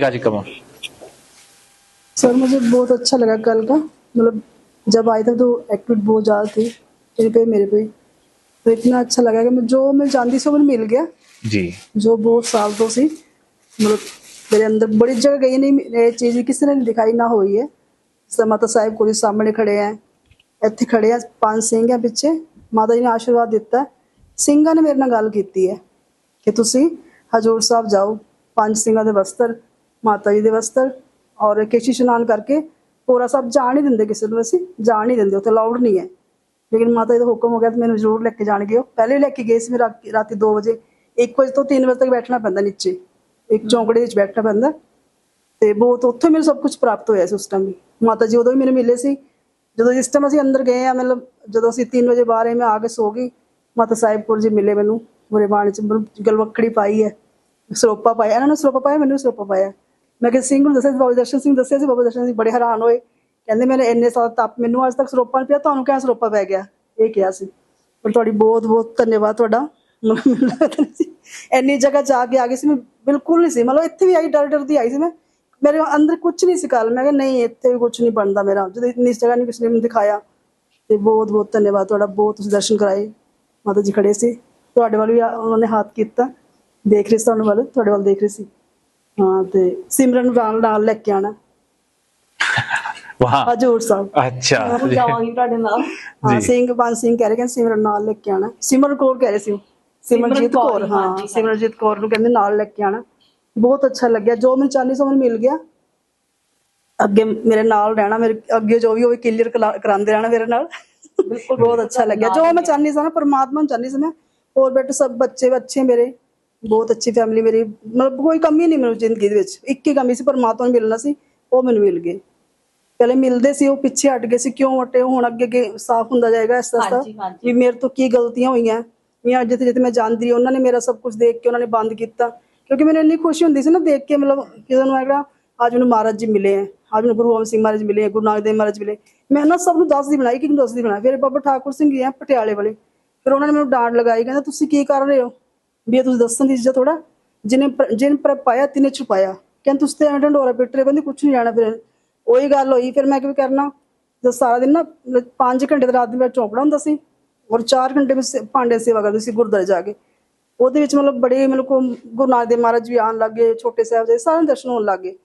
कार्यक्रम सर मुझे बहुत अच्छा लगा कल का मतलब जब आए थे तो एक्टिविटी बहुत ज़्यादा थी मेरे पे मेरे पे तो इतना अच्छा लगा कि मैं जो मैं जानती सो मुझे मिल गया जी जो बहुत साल तो सी मतलब मेरे अंदर बड़ी जगह गई नहीं ये चीज़ किसी ने नहीं दिखाई ना हुई है ਜਿਸ ਤਰ੍ਹਾਂ ਮਾਤਾ ਸਾਹਿਬ ਕੋਲ ਸਾਹਮਣੇ ਖੜੇ ਆ ਇੱਥੇ ਖੜੇ ਆ ਪੰਜ ਸਿੰਘ ਆ ਪਿੱਛੇ ਮਾਤਾ ਜੀ ਨੇ ਆਸ਼ੀਰਵਾਦ ਦਿੱਤਾ ਸਿੰਘਾਂ ਨੇ ਮੇਰੇ ਨਾਲ ਗੱਲ ਕੀਤੀ ਹੈ ਕਿ ਤੁਸੀਂ ਹਜੂਰ ਸਾਹਿਬ ਜਾਓ ਪੰਜ ਸਿੰਘਾਂ ਦੇ ਵਸਤਰ ਮਾਤਾ ਜੀ ਦੇ ਵਸਤਰ ਔਰ ਕੇਸ਼ੀ ਇਸ਼ਨਾਨ ਕਰਕੇ ਪੂਰਾ ਸਭ ਜਾਣ ਨਹੀਂ ਦਿੰਦੇ ਕਿਸੇ ਨੂੰ, ਅਸੀਂ ਜਾਣ ਨਹੀਂ ਦਿੰਦੇ, ਉੱਥੇ ਅਲਾਉਡ ਨਹੀਂ ਹੈ। ਲੇਕਿਨ ਮਾਤਾ ਜੀ ਦਾ ਹੁਕਮ ਹੋ ਗਿਆ ਤੇ ਮੈਨੂੰ ਜ਼ਰੂਰ ਲੈ ਕੇ ਜਾਣਗੇ ਉਹ। ਪਹਿਲੇ ਵੀ ਲੈ ਕੇ ਗਏ ਸੀ ਮੈਂ ਰਾਤੀ ਰਾਤੀ 2 ਵਜੇ। 1 ਵਜੇ ਤੋਂ 3 ਵਜੇ ਤੱਕ ਬੈਠਣਾ ਪੈਂਦਾ ਨੀਚੇ। ਇੱਕ ਚੌਂਕੜੇ ਵਿੱਚ ਬੈਠਣਾ ਪੈਂਦਾ। ਤੇ ਬਹੁਤ ਉੱਥੇ ਮੈਨੂੰ ਸਭ ਕੁਝ ਪ੍ਰਾਪਤ ਹੋਇਆ ਸੀ ਉਸ ਟਾਈਮ ਵੀ। ਮਾਤਾ ਜੀ ਉਦੋਂ ਵੀ ਮੈਨੂੰ ਮਿਲੇ ਸੀ। ਜਦੋਂ ਜਿਸ ਟਾਈਮ ਅਸੀਂ ਅੰਦਰ ਗਏ ਆ, ਮਤਲਬ ਜਦੋਂ ਅਸੀਂ 3 ਵਜੇ ਬਾਹਰ ਆਏ, ਮੈਂ ਆ ਕੇ ਸੋ ਗਈ। ਮਾਤਾ ਸਾਹਿਬ ਕੋਲ ਜੀ ਮਿਲੇ ਮੈਨੂੰ ਮੁਰੇ ਬਾਣ ਚ, ਮਤਲਬ ਗਲਵੱਕੜੀ ਪਾਈ ਹੈ, ਸਰੋਪਾ ਪਾਇਆ। ਇਹਨਾਂ ਨੇ ਸਰੋਪਾ ਪਾਇਆ, ਮੈਨੂੰ ਵੀ ਸਰੋਪਾ ਪਾਇਆ। ਮੈਂ ਕਿਹਾ, ਸਿੰਘ ਨੂੰ ਦੱਸਿਆ ਸੀ, ਬਾਬਾ ਦਰਸ਼ਨ ਸਿੰਘ ਦੱਸਿਆ ਸੀ, ਬਾਬਾ ਦਰਸ਼ਨ ਸਿੰਘ ਬੜੇ ਹੈਰਾਨ ਹੋਏ। ਕਹਿੰਦੇ, ਮੇਰੇ ਇੰਨੇ ਸਾਲ ਤਪ ਮੈਨੂੰ ਅੱਜ ਤੱਕ ਸਰੋਪਾ ਨਹੀਂ ਪਿਆ, ਤੁਹਾਨੂੰ ਕਿਹਾ ਸਰੋਪਾ ਪੈ ਗਿਆ? ਇਹ ਕਿਹਾ ਸੀ। ਪਰ ਤੁਹਾਡੀ ਬਹੁਤ ਬਹੁਤ ਧੰਨਵਾਦ ਤੁਹਾਡਾ। ਇੰਨੀ ਜਗ੍ਹਾ ਜਾ ਕੇ ਆ ਗਈ ਸੀ, ਮੈਂ ਬਿਲਕੁਲ ਨਹੀਂ ਸੀ। ਮਤਲਬ ਇੱਥੇ ਵੀ ਆਈ ਡਰ ਡਰਦੀ ਆਈ ਸੀ ਮੈਂ। ਮੇਰੇ ਅੰਦਰ ਕੁਝ ਨਹੀਂ ਸੀ ਕੱਲ ਮੈਂ ਕਿਹਾ, ਨਹੀਂ, ਇੱਥੇ ਵੀ ਕੁਝ ਨਹੀਂ ਬਣਦਾ ਮੇਰਾ। ਜਦੋਂ ਇੰਨੀ ਜਗ੍ਹਾ ਨਹੀਂ ਕਿਸੇ ਨੇ ਮੈਨੂੰ ਦਿਖਾਇਆ, ਤੇ ਬਹੁਤ ਬਹੁਤ ਧੰਨਵਾਦ ਤੁਹਾਡਾ। ਬਹੁਤ ਤੁਸੀਂ ਦਰਸ਼ਨ ਕਰਾਏ। ਮਾਤਾ ਜੀ ਖੜੇ ਸੀ। ਤੁਹਾਡੇ ਵੱਲ ਵੀ ਉਹਨਾਂ ਨੇ ਹੱਥ ਕੀਤਾ। ਦੇਖ ਰਹੇ ਸੀ, ਤੁਹਾਨੂੰ ਵੱਲ, ਤੁਹਾਡੇ ਵੱਲ ਦੇਖ ਰਹੇ ਸੀ। ਹਾਂ ਤੇ ਸਿਮਰਨ ਨੂੰ ਨਾਲ ਲੈ ਕੇ ਆਣਾ ਵਾਹ। ਹਜੂਰ ਸਾਹਿਬ। ਅੱਛਾ। ਮੈਂ ਜਾਵਾਂਗੀ ਤੁਹਾਡੇ ਨਾਲ। ਹਾਂ ਸਿੰਘ ਬੰਸ ਸਿੰਘ ਕਹਿ ਰਹੇ ਕਿ ਸਿਮਰਨ ਨਾਲ ਲੈ ਕੇ ਆਣਾ ਸਿਮਰ ਕੋਲ ਕਹਿ ਰਹੇ ਸੀ ਸਿਮਰਜੀਤ ਕੌਰ ਹਾਂ ਸਿਮਰਜੀਤ ਕੌਰ ਨੂੰ ਕਹਿੰਦੇ ਨਾਲ ਲੈ ਕੇ ਆਣਾ ਬਹੁਤ ਅੱਛਾ ਲੱਗਿਆ। ਜੋ ਮੈਨੂੰ ਚਾਹਨੀ ਸੋ ਮੈਨੂੰ ਮਿਲ ਗਿਆ। ਅੱਗੇ ਮੇਰੇ ਨਾਲ ਰਹਿਣਾ ਮੇਰੇ ਅੱਗੇ ਜੋ ਵੀ ਹੋਵੇ ਕਲੀਅਰ ਕਰਾਉਂਦੇ ਰਹਿਣਾ ਮੇਰੇ ਨਾਲ। ਬਿਲਕੁਲ ਬਹੁਤ ਅੱਛਾ ਲੱਗਿਆ। ਜੋ ਮੈਂ ਚਾਹਨੀ ਸੀ ਨਾ ਪਰਮਾਤਮਾ ਨੂੰ ਚਾਹਨੀ ਸੀ ਮੈਂ ਹੋਰ ਬੇਟੇ ਸਭ ਬੱਚੇ ਬੱਚੇ ਮੇਰੇ। ਬਹੁਤ ਅੱਛੀ ਫੈਮਿਲੀ ਮੇਰੀ ਮਤਲਬ ਕੋਈ ਕਮੀ ਨਹੀਂ ਮੈਨੂੰ ਜ਼ਿੰਦਗੀ ਦੇ ਵਿੱਚ। ਇੱਕ ਹੀ ਕਮੀ ਸੀ ਪਰਮਾਤਮਾ ਨੂੰ ਮਿਲਣਾ ਸੀ ਉਹ ਮੈਨੂੰ ਮਿਲ ਗਏ। ਪਹਿਲੇ ਮਿਲਦੇ ਸੀ ਉਹ ਪਿੱਛੇ ਹਟ ਗਏ ਸੀ ਕਿਉਂ ਹਟੇ ਹੁਣ ਅੱਗੇ ਅੱਗੇ ਸਾਫ਼ ਹੁੰਦਾ ਜਾਏਗਾ ਇਸ ਤਰ੍ਹਾਂ। ਹਾਂਜੀ, ਹਾਂਜੀ। ਵੀ ਮੇਰੇ ਤੋਂ ਕੀ ਗਲਤੀਆਂ ਹੋਈਆਂ। ਜਾਂ ਜਿੱਥੇ ਜਿੱਥੇ ਮੈਂ ਜਾਂਦੀ ਰਹੀ ਉਹਨਾਂ ਨੇ ਮੇਰਾ ਸਭ ਕੁਝ ਦੇਖ ਕੇ ਉਹਨਾਂ ਨੇ ਬੰਦ ਕੀਤਾ। ਕਿਉਂਕਿ ਮੈਨੂੰ ਇੰਨੀ ਖੁਸ਼ੀ ਹੁੰਦੀ ਸੀ ਨਾ ਦੇਖ ਕੇ ਮਤਲਬ ਕਿਸੇ ਨੂੰ ਹੈਗਾ ਅੱਜ ਮੈਨੂੰ ਮਹਾਰਾਜ ਜੀ ਮਿਲੇ ਆ ਅੱਜ ਮੈਨੂੰ ਗੁਰੂ ਗੋਬਿੰਦ ਸਿੰਘ ਮਹਾਰਾਜ ਮਿਲੇ ਆ ਗੁਰੂ ਨਾਨਕ ਦੇਵ ਮਹਾਰਾਜ ਮਿਲੇ। ਮੈਂ ਨਾ ਸਭ ਨੂੰ ਦੱਸਦੀ ਬਣਾਈ ਕਿ ਨੂੰ ਦੱਸਦੀ ਬਣਾਈ। ਫਿਰ ਬਾਬਾ ਠਾਕੁਰ ਸਿੰਘ ਜੀ ਆ ਪਟਿਆਲੇ ਵਾਲੇ। ਫਿਰ ਉਹਨਾਂ ਨੇ ਮੈਨੂੰ ਡਾਂਟ ਲਗਾਈ ਕਹਿੰਦਾ ਤੁਸੀਂ ਕੀ ਕਰ ਰਹੇ ਹੋ? ਵੀ ਇਹ ਤੁਸੀਂ ਦੱਸਣ ਦੀ ਚੀਜ਼ਾਂ ਥੋੜਾ ਜਿਹਨੇ ਪ- ਜਿਹਨੇ ਪਰ ਪਾਇਆ, ਤਿਨੇ ਛੁਪਾਇਆ। ਕਹਿੰਦੇ ਤੁਸੀਂ ਤੇ ਐਂ ਢੋਰਾ ਪਿੱਟ ਰਹੇ ਕਹਿੰਦੇ ਕੁਝ ਨਹੀਂ ਜਾਣਾ ਫਿਰ। ਉਹੀ ਗੱਲ ਹੋਈ, ਫਿਰ ਮੈਂ ਕੀ ਕਰਨਾ। ਜਦ ਸਾਰਾ ਦਿਨ ਨਾ 5 ਘੰਟੇ ਦਾ ਰਾਤ ਨੂੰ ਮੈਂ ਚੌਂਕੜਾ ਹੁੰਦਾ ਸੀ। ਔਰ 4 ਘੰਟੇ ਵਿੱਚ ਸੇ- ਭਾਂਡੇ ਸੇਵਾ ਕਰਦੀ ਸੀ ਗੁਰਦੁਆਰੇ ਜਾ ਕੇ। ਉਹਦੇ ਵਿੱਚ ਮਤਲਬ ਬੜੇ ਮਤਲਬ ਕੋ, ਗੁਰੂ ਨਾਨਕ ਦੇਵ ਮਹਾਰਾਜ ਵੀ ਆਉਣ ਲੱਗੇ ਛੋਟੇ ਸਾਹਿਬ ਦੇ ਸਾਰੇ ਦਰਸ਼ਨ ਹੋਣ ਲੱਗੇ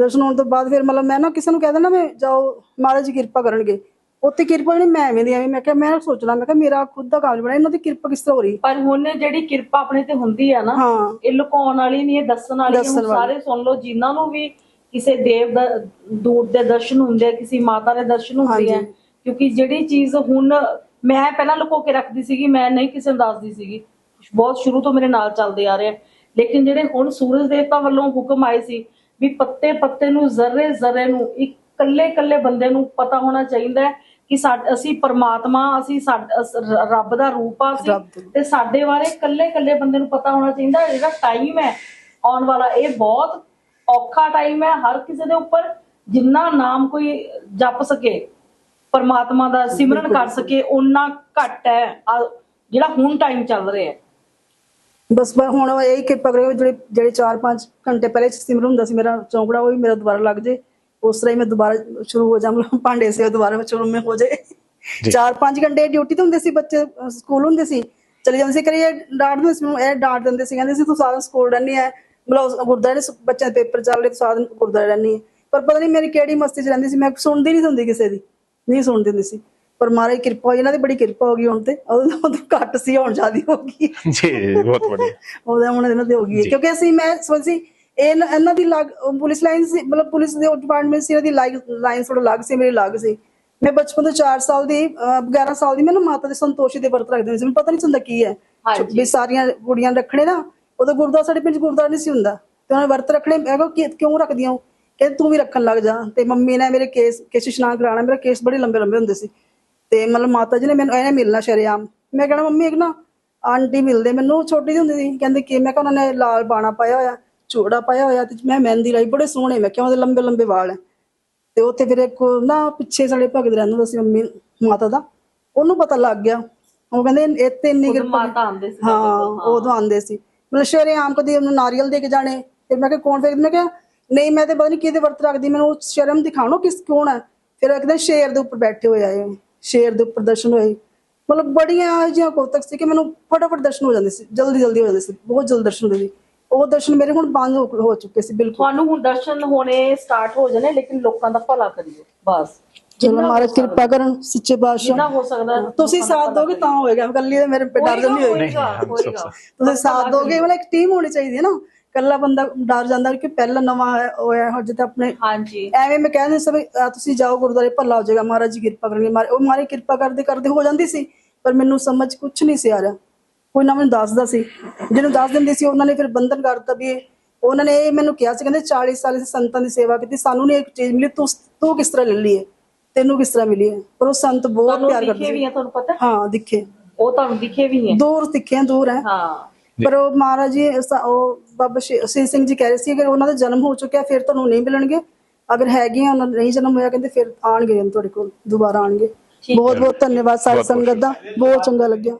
ਦਰਸ਼ਨ ਹੋਣ ਤੋਂ ਬਾਅਦ ਫਿਰ ਮਤਲਬ ਮੈਂ ਨਾ ਕਿਸੇ ਨੂੰ ਕਹਿ ਦੇਣਾ ਮੈਂ ਜਾਓ, ਮਹਾਰਾਜ ਜੀ ਕਿਰਪਾ ਕਰਨਗੇ। ਉੱਥੇ ਕਿਰਪਾ ਨਹੀਂ ਮੈਂ ਐਵੇਂ ਦੀ ਐਵੇਂ ਮੈਂ ਕਿਹਾ ਮੈਂ ਸੋਚਣਾ ਮੈਂ ਕਿਹਾ ਮੇਰਾ ਖੁਦ ਦਾ ਨਹੀਂ ਬਣਾ ਇਹਨਾਂ ਦੀ ਕਿਰਪਾ ਕਿਸ ਤਰ੍ਹਾਂ ਹੋ ਰਹੀ ਪਰ ਹੁਣ ਜਿਹੜੀ ਕਿਰਪਾ ਆਪਣੇ ਤੇ ਹੁੰਦੀ ਆ ਨਾ ਹਾਂ ਇਹ ਲੁਕਾਉਣ ਵਾਲੀ ਨਹੀਂ ਇਹ ਦੱਸਣ ਵਾਲੀ ਹੈ। ਦੱਸਣ ਸਾਰੇ ਸੁਣ ਲਓ ਜਿਨ੍ਹਾਂ ਨੂੰ ਵੀ ਕਿਸੇ ਦੇਵ ਦਾ ਦੂਤ ਦੇ ਦਰਸ਼ਨ ਹੁੰਦੇ ਆ ਕਿਸੇ ਮਾਤਾ ਦੇ ਦਰਸ਼ਨ ਹੁੰਦੇ ਆ ਹਾਂਜੀ। ਕਿਉਂਕਿ ਜਿਹੜੀ ਚੀਜ਼ ਹੁਣ ਮੈਂ ਪਹਿਲਾਂ ਲੁਕੋ ਕੇ ਰੱਖਦੀ ਸੀਗੀ ਮੈਂ ਨਹੀਂ ਕਿਸੇ ਨੂੰ ਦੱਸਦੀ ਸੀਗੀ ਬਹੁਤ ਸ਼ੁਰੂ ਤੋਂ ਮੇਰੇ ਨਾਲ ਚੱਲਦੇ ਆ ਰਹੇ ਆ ਲੇਕਿਨ ਜਿਹੜੇ ਹੁਣ ਸੂਰਜ ਦੇਵਤਾ ਵੱਲੋਂ ਹੁਕਮ ਆਏ ਸੀ ਵੀ ਪੱਤੇ ਪੱਤੇ ਨੂੰ ਜ਼ਰੇ ਜ਼ਰੇ ਨੂੰ ਇੱਕ ਕੱਲੇ ਕੱਲੇ ਬੰਦੇ ਨੂੰ ਪਤਾ ਹੋਣਾ ਚਾਹੀਦਾ ਹੈ ਕਿ ਅਸੀਂ ਪਰਮਾਤਮਾ ਅਸੀਂ ਰੱਬ ਦਾ ਰੂਪ ਆ ਅਸੀਂ। ਤੇ ਸਾਡੇ ਬਾਰੇ ਕੱਲੇ ਕੱਲੇ ਬੰਦੇ ਨੂੰ ਪਤਾ ਹੋਣਾ ਚਾਹੀਦਾ ਜਿਹੜਾ ਟਾਈਮ ਹੈ ਆਉਣ ਵਾਲਾ ਇਹ ਬਹੁਤ ਔਖਾ ਟਾਈਮ ਹੈ ਹਰ ਕਿਸੇ ਦੇ ਉੱਪਰ ਜਿੰਨਾ ਨਾਮ ਕੋਈ ਜਪ ਸਕੇ ਪਰਮਾਤਮਾ ਦਾ ਸਿਮਰਨ ਕਰ ਸਕੇ ਉਨਾ ਘੱਟ ਹੈ ਜਿਹੜਾ ਹੁਣ ਟਾਈਮ ਚੱਲ ਰਿਹਾ ਹੈ ਬਸ ਹੁਣ ਇਹੀ ਕਿਰਪਾ ਕਰਿਓ ਜਿਹੜੇ ਜਿਹੜੇ 4-5 ਘੰਟੇ ਪਹਿਲੇ ਸਿਮਰਨ ਹੁੰਦਾ ਸੀ ਮੇਰਾ ਚੌਂਕੜਾ ਉਹ ਵੀ ਮੇਰਾ ਦੁਬਾਰਾ ਲੱਗ ਜੇ ਉਸ ਤਰ੍ਹਾਂ ਹੀ ਮੈਂ ਦੁਬਾਰਾ ਸ਼ੁਰੂ ਹੋ ਜਾਵਾਂ ਭਾਂਡੇ ਸੇ ਦੁਬਾਰਾ ਮੈਂ ਸ਼ੁਰੂ ਮੇ ਹੋ ਜਾਏ। ਚਾਰ ਪੰਜ ਘੰਟੇ ਡਿਊਟੀ ਤੇ ਹੁੰਦੇ ਸੀ ਬੱਚੇ ਸਕੂਲ ਹੁੰਦੇ ਸੀ। ਚਲੇ ਜਾਂਦੇ ਸੀ ਕਰੀ ਡਾਂਟ ਨੂੰ ਮੈਨੂੰ ਇਹ ਡਾਂਟ ਦਿੰਦੇ ਸੀ। ਕਹਿੰਦੇ ਸੀ ਤੂੰ ਸਾਰਾ ਸਕੂਲ ਰਹਿਣੀ ਹੈ ਮਤਲਬ ਗੁਰਦਾਰੇ ਬੱਚਿਆਂ ਦੇ ਪੇਪਰ ਚੱਲ ਰਹੇ ਤੂੰ ਸਾਰਾ ਗੁਰਦਾਰੇ ਰਹਿਣੀ ਹੈ ਪਰ ਪਤਾ ਨਹੀਂ ਮੇਰੀ ਕਿਹੜੀ ਮਸਤੀ ਚ ਰਹਿੰਦੀ ਸੀ ਮੈਂ ਸੁਣਦੀ ਨਹੀਂ ਹੁੰਦੀ ਕਿਸੇ ਦੀ ਨਹੀਂ ਸੁਣਦੀ ਹੁੰਦੀ ਸੀ। ਪਰ ਮਾਰੇ ਕਿਰਪਾ ਹੋਈ ਇਹਨਾਂ ਦੀ ਬੜੀ ਕਿਰਪਾ ਹੋ ਗਈ ਹੁਣ ਤੇ। ਉਦੋਂ ਤਾਂ ਘੱਟ ਸੀ ਹੋਣ ਜਾਦੀ ਹੋ ਗਈ। ਜੀ ਬਹੁਤ ਵਧੀਆ। ਉਹਦਾ ਹੁਣ ਇਹਨਾਂ ਦੀ ਹੋ ਗਈ ਕਿਉਂਕਿ ਅਸੀਂ ਮੈਂ ਸਮਝੀ ਇਹ ਇਹਨਾਂ ਦੀ ਲੱਗ ਪੁਲਿਸ ਲਾਈਨ ਸੀ ਮਤਲਬ ਪੁਲਿਸ ਦੇ ਡਿਪਾਰਟਮੈਂਟ ਸੀ ਇਹਨਾਂ ਦੀ ਲਾਈਨ ਥੋੜਾ ਲੱਗ ਸੀ ਮੇਰੀ ਲੱਗ ਸੀ। ਮੈਂ ਬਚਪਨ ਤੋਂ 4 ਸਾਲ ਦੀ ਅਹ 11 ਸਾਲ ਦੀ ਮੈਨੂੰ ਮਾਤਾ ਦੇ ਸੰਤੋਸ਼ੀ ਦੇ ਵਰਤ ਰੱਖਦੇ ਸੀ। ਮੈਨੂੰ ਪਤਾ ਨਹੀਂ ਹੁੰਦਾ ਕੀ ਹੈ। ਵੀ ਸਾਰੀਆਂ ਕੁੜੀਆਂ ਰੱਖਣੇ ਨਾ ਉਦੋਂ ਗੁਰਦੁਆਰਾ ਸਾਡੇ ਪਿੰਡ ਗੁਰਦੁਆਰਾ ਨਹੀਂ ਸੀ ਹੁੰਦਾ। ਤੇ ਉਹਨਾਂ ਵਰਤ ਰੱਖਣੇ ਮੈਂ ਕਿਹਾ ਕਿ- ਕਿਉਂ ਰੱਖਦੀਆਂ ਕਹਿੰਦੇ ਤੂੰ ਵੀ ਰੱਖਣ ਲੱਗ ਜਾ। ਤੇ ਮੰਮੀ ਨੇ ਮੇਰੇ ਕੇਸ ਕੇਸ ਇਸ਼ਨਾਨ ਕਰਾਉਣਾ ਮੇਰਾ ਕੇਸ ਬੜੇ ਲੰਬੇ ਲੰਬੇ ਹੁੰਦੇ ਸੀ। ਤੇ ਮਤਲਬ ਮਾਤਾ ਜੀ ਨੇ ਮੈਨੂੰ ਇਹਨੇ ਮਿਲਣਾ ਸ਼ਰੇਆਮ। ਮੈਂ ਕਹਿਣਾ ਮੰਮੀ ਇੱਕ ਨਾ ਆਂਟੀ ਮਿਲਦੇ ਮੈਨੂੰ ਛੋਟੀ ਜਿਹੀ ਹੁੰਦੀ ਸੀ। ਕਹਿੰਦੇ ਕਿ ਮੈਂ ਕਿਹਾ ਉਹਨਾਂ ਨੇ ਲਾਲ ਬਾਣਾ ਪਾਇਆ ਹੋਇਆ। ਚੂੜਾ ਪਾਇਆ ਹੋਇਆ ਤੇ ਮੈਂ ਮਹਿੰਦੀ ਲਾਈ ਬੜੇ ਸੋਹਣੇ ਮੈਂ ਕਿਹਾ ਉਹਦੇ ਲੰਬੇ ਲੰਬੇ ਵਾਲ ਹੈ ਤੇ ਉੱਥੇ ਫਿਰ ਇੱਕ ਨਾ ਪਿੱਛੇ ਸਾਡੇ ਭਗਤ ਰਹਿੰਦਾ ਹੁੰਦਾ ਸੀ ਮੰਮੀ ਮਾਤਾ ਦਾ ਉਹਨੂੰ ਪਤਾ ਲੱਗ ਗਿਆ। ਉਹ ਕਹਿੰਦੇ ਇੱਥੇ ਇੰਨੀ ਕਿਰਪਾ ਮਾਤਾ ਆਉਂਦੇ ਸੀ ਹਾਂ ਉਦੋਂ ਆਉਂਦੇ ਸੀ। ਮਤਲਬ ਸ਼ਰੇਆਮ ਕਦੀ ਉਹਨੂੰ ਨਾਰੀਅਲ ਦੇ ਕੇ ਜਾਣੇ ਫਿਰ ਮੈਂ ਕਿਹਾ ਕੌਣ ਫਿਰ ਮੈਂ ਕਿਹਾ ਨਹੀਂ ਮੈਂ ਤੇ ਪਤਾ ਨਹੀਂ ਕਿਹਦੇ ਵਰਤ ਰੱਖਦੀ ਮੈਨੂੰ ਉਹ ਸ਼ਰਮ ਦਿਖਾਣੋ ਕਿਸ ਕੌਣ ਹੈ ਫਿਰ ਇੱਕਦਮ ਸ਼ੇਰ ਦੇ ਉੱਪਰ ਬੈਠੇ ਹੋਏ ਆਏ ਸ਼ੇਰ ਦੇ ਉੱਪਰ ਦਰਸ਼ਨ ਹੋਏ। ਮਤਲਬ ਬੜੀਆਂ ਜਿਹੀਆਂ ਕੋਤਕ ਸੀ ਕਿ ਮੈਨੂੰ ਫਟਾਫਟ ਦਰਸ਼ਨ ਹੋ ਜਾਂਦੇ ਸੀ ਜਲਦੀ ਜਲਦੀ ਹੋ ਜਾਂਦੇ ਸੀ ਬਹੁਤ ਜਲਦੀ ਦਰਸ਼ਨ ਹੁੰਦੇ ਸੀ। ਉਹ ਦਰਸ਼ਨ ਮੇਰੇ ਹੁਣ ਬੰਦ ਹੋ ਹੋ ਚੁੱਕੇ ਸੀ ਬਿਲਕੁਲ। ਤੁਹਾਨੂੰ ਹੁਣ ਦਰਸ਼ਨ ਹੋਣੇ ਸਟਾਰਟ ਹੋ ਜਾਣੇ ਲੇਕਿਨ ਲੋਕਾਂ ਦਾ ਭਲਾ ਕਰਿਓ ਬਸ। ਚਲੋ ਮਹਾਰਾਜ ਕਿਰਪਾ ਕਰਨ ਸੱਚੇ ਜਿੰਨਾ ਹੋ ਸਕਦਾ ਤੁਸੀਂ ਸਾਥ ਦੋਗੇ ਤਾਂ ਹੋਏਗਾ। ਕੱਲੀ ਦੇ ਮੇਰੇ ਪੇ ਡਰ ਜਾਂਦੀ ਹੋਏਗੀ। ਹੋਏਗਾ ਹੋਏਗਾ। ਤੁਸੀਂ ਸਾਥ ਦੋਗੇ ਮਤਲਬ ਇੱਕ ਟੀਮ ਹੋਣੀ ਚਾਹੀਦੀ ਹੈ ਨਾ। ਕੱਲਾ ਬੰਦਾ ਡਰ ਜਾਂਦਾ ਕਿ ਪਹਿਲਾ ਨਵਾਂ ਹੈ- ਹੋਇਆ ਹੋ ਜਿੱਦਾਂ ਆਪਣੇ ਹਾਂਜੀ। ਐਵੇਂ ਮੈਂ ਕਹਿੰਦੇ ਸਭ ਤੁਸੀਂ ਜਾਓ ਗੁਰਦੁਆਰੇ ਭੱਲਾ ਹੋ ਜਾਏਗਾ। ਮਹਾਰਾਜ ਜੀ ਕਿਰਪਾ ਕਰਨਗੇ। ਮਾਰੇ ਉਹ ਮਾਰੇ ਕਿਰਪਾ ਕਰਦੇ ਕਰਦੇ ਹੋ ਜਾਂਦੀ ਸੀ ਪਰ ਮੈਨੂੰ ਸਮਝ ਕੁਝ ਨਹੀਂ ਸੀ ਆ ਰਿਹਾ। ਕੋਈ ਨਾ ਮੈਨੂੰ ਦੱਸਦਾ ਸੀ। ਜਿਹਨੂੰ ਦੱਸ ਦਿੰਦੇ ਸੀ ਉਹਨਾਂ ਨੇ ਫਿਰ ਬੰਧਨ ਕਰ ਦਿੱਤਾ ਵੀ ਉਹਨਾਂ ਨੇ ਇਹ ਮੈਨੂੰ ਕਿਹਾ ਸੀ ਕਹਿੰਦੇ 40 ਸਾਲ ਅਸੀਂ ਸੰਤਾਂ ਦੀ ਸੇਵਾ ਕੀਤੀ ਸਾਨੂੰ ਨਹੀਂ ਇੱਕ ਚੀਜ਼ ਮਿਲੀ ਤੂੰ ਤੂੰ ਕਿਸ ਤਰ੍ਹਾਂ ਲੈ ਲਈ ਹੈ? ਤੈਨੂੰ ਕਿਸ ਤਰ੍ਹਾਂ ਮਿਲੀ ਹੈ? ਪਰ ਉਹ ਸੰਤ ਬਹੁਤ ਪਿਆਰ ਦਿਖੇ ਕਰਦੇ ਵੀ ਸੀ। ਆ ਤੁਹਾਨੂੰ ਪਤਾ? ਹਾਂ ਦਿਖੇ। ਉਹ ਤੁਹਾਨੂੰ ਦਿਖੇ ਵੀ ਹੈ? ਦੂਰ ਦਿਖੇ ਆ, ਦੂਰ ਹੈ। ਹਾਂ। ਪਰ ਉਹ ਮਹਾਰਾਜ ਜੀ ਉਹ ਬਾਬਾ ਸ਼੍ਰੀ ਸਿੰਘ ਜੀ ਕਹਿ ਰਹੇ ਸੀ ਅਗਰ ਉਹਨਾਂ ਦਾ ਜਨਮ ਹੋ ਚੁੱਕਿਆ ਫਿਰ ਤੁਹਾਨੂੰ ਨਹੀਂ ਮਿਲਣਗੇ। ਅਗਰ ਹੈਗੇ ਆ ਉਹਨਾਂ ਦਾ ਨਹੀਂ ਜਨਮ ਹੋਇਆ ਕਹਿੰਦੇ ਫਿਰ ਆਣਗੇ ਤੁਹਾਡੇ ਕੋਲ ਦੁਬਾਰਾ ਆਣਗੇ ਬਹੁਤ ਬਹੁਤ ਧੰਨਵਾਦ ਸਾਰੀ ਸੰਗਤ ਦਾ। ਬਹੁਤ ਚੰਗਾ ਲੱਗਿਆ।